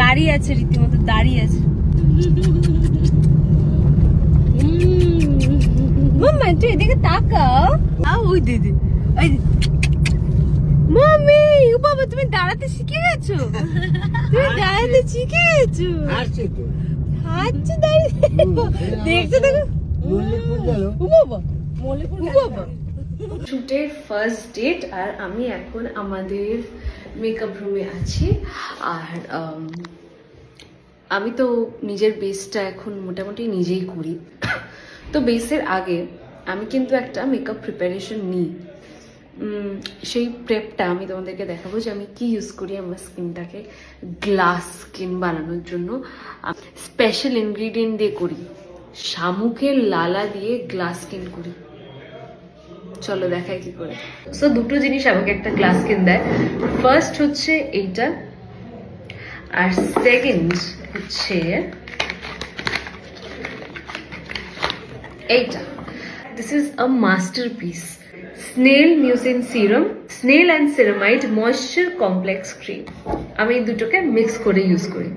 দাঁড়িয়ে আছে রীতিমতো দাঁড়িয়ে আছে। মাম্মা তুই এদিকে তাকাও। আ ওই দিদি ওই মামি ও বাবা তুমি দাঁড়াতে শিখে গেছো? তুমি দাঁড়াতে শিখে গেছো? হাঁটছে দাঁড়িয়ে দেখছ দেখো। ও বাবা মল্লিকপুর ও বাবা। শুটের ফার্স্ট ডেট আর আমি এখন আমাদের মেকআপ রুমে আছি। আর um, আমি তো নিজের বেসটা এখন মোটামুটি নিজেই করি। তো বেসের আগে আমি কিন্তু একটা মেকআপ প্রিপারেশন নিই। সেই প্রেপটা আমি তোমাদেরকে দেখাবো যে আমি কি ইউজ করি আমার স্কিনটাকে গ্লাস স্কিন বানানোর জন্য। স্পেশাল ইনগ্রিডিয়েন্ট দিয়ে করি। শামুকের লালা দিয়ে গ্লাস স্কিন করি। চলো দেখাই কি করে। সো দুটো জিনিস আমাকে একটা গ্লাস স্কিন দেয়। ফার্স্ট হচ্ছে এইটা, আর সেকেন্ড হচ্ছে এইটা। This is a masterpiece snail mucin serum snail and ceramide moisture complex cream আমি এই দুটোকে মিক্স করে ইউজ করি।